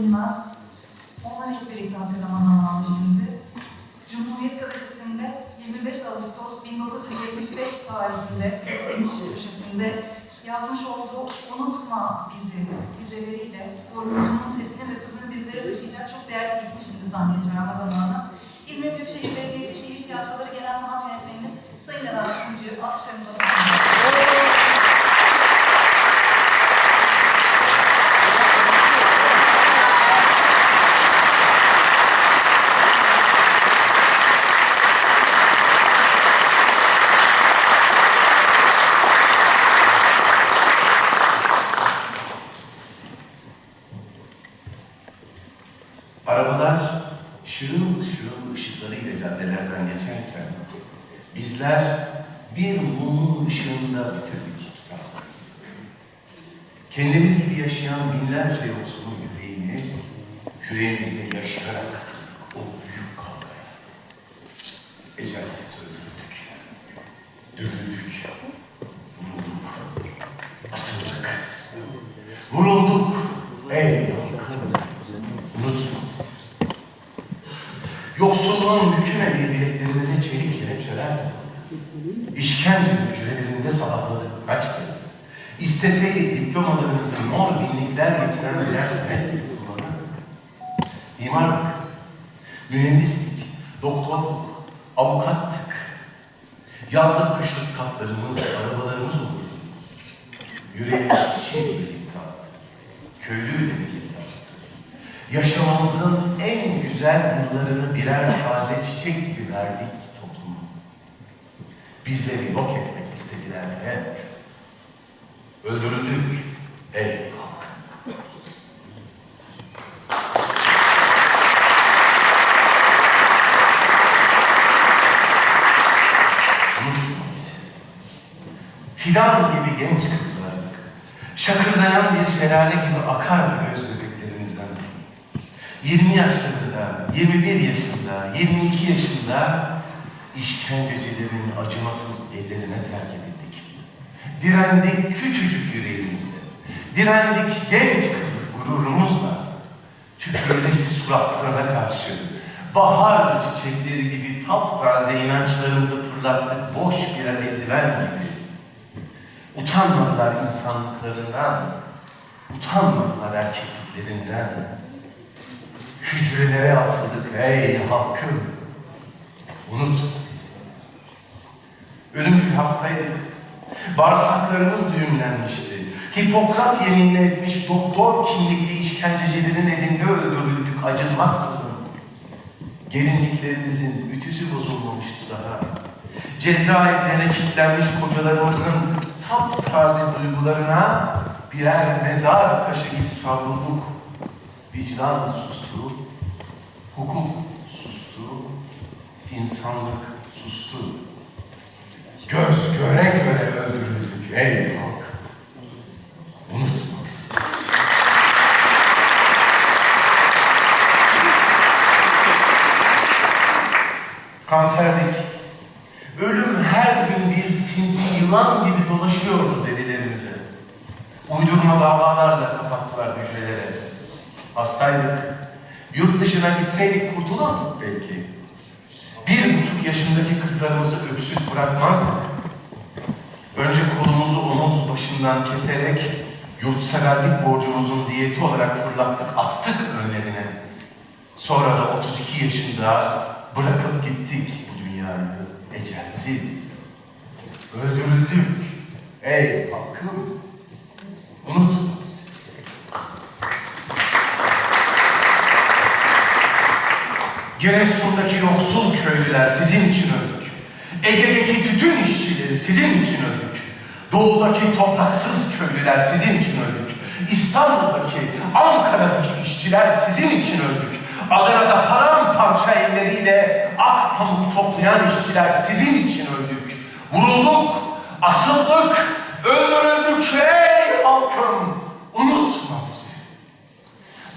unutulmaz. Onları hep birlikte hatırlama zamanı şimdi. Cumhuriyet Gazetesi'nde 25 Ağustos 1975 tarihinde Sesleniş köşesinde yazmış olduğu Unutma Bizi dizeleriyle yorulduğunu Arabalar şırıl şırıl ışıklarıyla caddelerden geçerken bizler bir mumun ışığında bitirdik kitaplarımızı. Kendimiz gibi yaşayan binlerce yoksulun yüreğini yüreğimizde yaşayarak o büyük kavgaya ecelsiz öldürdük. Dövüldük, vurulduk, asıldık, vurulduk. Ey halkım, unutma bizi. Yoksulluğun bükümediği bileklerimize çelik kelepçeler. İşkence hücrelerinde sabahladık kaç kez. İsteseydik diplomalarımızı mor binlikler getiren gibi kullanırdık. Mimarlık, mühendislik, doktorluk, avukattık. Yazlık kışlık katlarımız, arabalarımız olurdu. Yüreğimiz çiçeğiyle birlikte attı. Köylüyle. Yaşamamızın en güzel yıllarını birer taze çiçek gibi verdik topluma. Bizleri yok etmek istediler hep. Öldürüldük ey halk. Fidan gibi genç kızlardık. Şakırdayan bir şelale gibi akar göz. 20 yaşlarında, 21 yaşında, 22 yaşında işkencecilerin acımasız ellerine terk edildik. Direndik küçücük yüreğimizle. Direndik genç kızlık gururumuzla. Tükürülesi suratlarına karşı bahar çiçekleri gibi taptaze inançlarımızı fırlattık boş birer eldiven gibi. Utanmadılar insanlıklarından, utanmadılar erkekliklerinden. Hücrelere atıldık ey halkım, unutma bizi. Ölümcül hastaydık, bağırsaklarımız düğümlenmişti. Hipokrat yeminle etmiş doktor kimlikli işkencecilerin elinde öldürüldük acınmaksızın. Gelinliklerimizin ütüsü bozulmamıştı daha. Cezaevlerine kilitlenmiş kocalarımızın taptaze duygularına birer mezar taşı gibi savrulduk. Vicdan sustu, hukuk sustu, insanlık sustu. Göz göre göre öldürüldük ey halk. Unutma bizi. Kanserdik. Ölüm her gün bir sinsi yılan gibi dolaşıyordu derilerimize. Uydurma davalarla kapattılar hücreleri. Hastaydık. Yurt dışına gitseydik kurtulurduk belki. Bir buçuk yaşındaki kızlarımızı öksüz bırakmazdık. Önce kolumuzu omuz başından keserek yurtseverlik borcumuzun diyeti olarak fırlattık, attık önlerine. Sonra da 32 yaşında bırakıp gittik bu dünyayı ecelsiz. Öldürüldük. Ey hakkım, unutma bizi. Giresun'daki yoksul köylüler sizin için öldük. Ege'deki tütün işçileri sizin için öldük. Doğudaki topraksız köylüler sizin için öldük. İstanbul'daki, Ankara'daki işçiler sizin için öldük. Adana'da paramparça elleriyle ak pamuk toplayan işçiler sizin için öldük. Vurulduk, asıldık, öldürüldük ey halkım. Unutma bizi.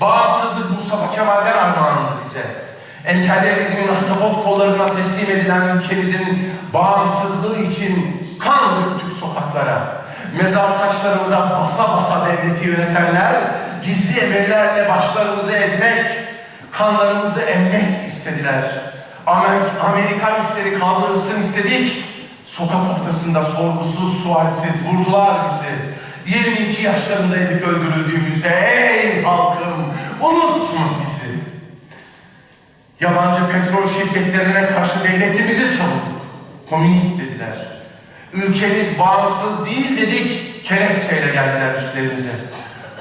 Bağımsızlık Mustafa Kemal'den armağandı bize. Emperyalizmin ahtapot kollarına teslim edilen ülkemizin bağımsızlığı için kan döktük sokaklara. Mezar taşlarımıza basa basa devleti yönetenler gizli emirlerle başlarımızı ezmek, kanlarımızı emmek istediler. Amer Amerikan istedi kaldırılsın istedik. Sokak ortasında sorgusuz sualsiz vurdular bizi. 22 yaşlarındaydık öldürüldüğümüzde. Ey halkım unutma bizi. Yabancı petrol şirketlerine karşı devletimizi savunduk. Komünist dediler. Ülkemiz bağımsız değil dedik, kelepçeyle geldiler üstlerimize.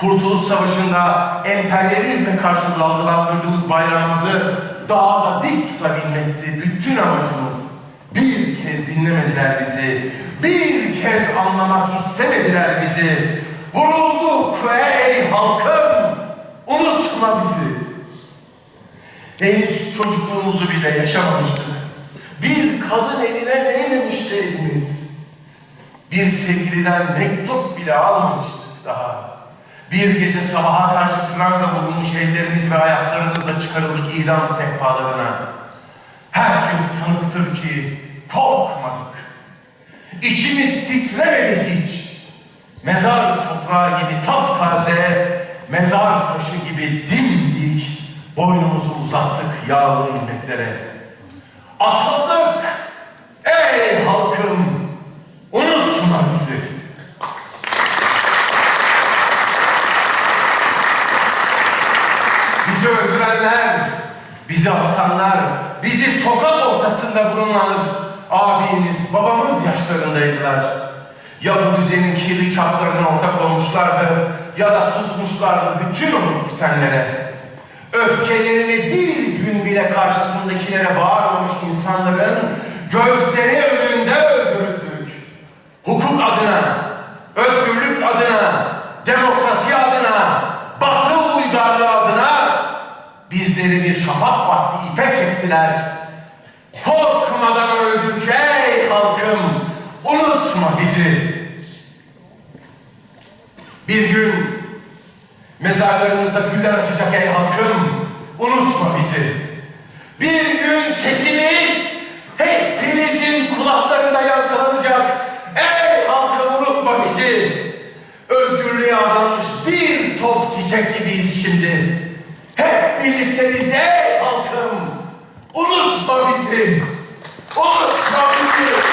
Kurtuluş Savaşı'nda emperyalizme karşı dalgalandırdığımız bayrağımızı dağda dik tutabilmekti bütün amacımız. Bir kez dinlemediler bizi, bir kez anlamak istemediler bizi. Vurulduk ey halkım, unutma bizi. Henüz çocukluğumuzu bile yaşamamıştık. Bir kadın eline değmemişti elimiz. Bir sevgiliden mektup bile almamıştık daha. Bir gece sabaha karşı pranga bulunmuş ellerimiz ve ayaklarımızla çıkarıldık idam sehpalarına. Herkes tanıktır ki korkmadık. İçimiz titremedi hiç. Mezar toprağı gibi taptaze, mezar taşı gibi dimdik boynumuzu uzattık yağlı inleklere. Asıldık ey halkım unutma bizi. Bizi öldürenler, bizi asanlar, bizi sokak ortasında bulunanlar abimiz, babamız yaşlarındaydılar. Ya bu düzenin kirli çaplarına ortak olmuşlardı ya da susmuşlardı bütün o senlere. Öfkelerini bir gün bile karşısındakilere bağırmamış insanların gözleri önünde öldürüldük. Hukuk adına, özgürlük adına, demokrasi adına, batı uygarlığı adına bizleri bir şafak vakti ipe çektiler. Korkmadan öldük ey halkım, unutma bizi. Bir gün mezarlarımızda güller açacak ey halkım, unutma bizi. Bir gün sesimiz hepinizin kulaklarında yankılanacak. Ey halkım unutma bizi. Özgürlüğe adanmış bir top çiçek gibiyiz şimdi. Hep birlikteyiz ey halkım. Unutma bizi. Unutma bizi.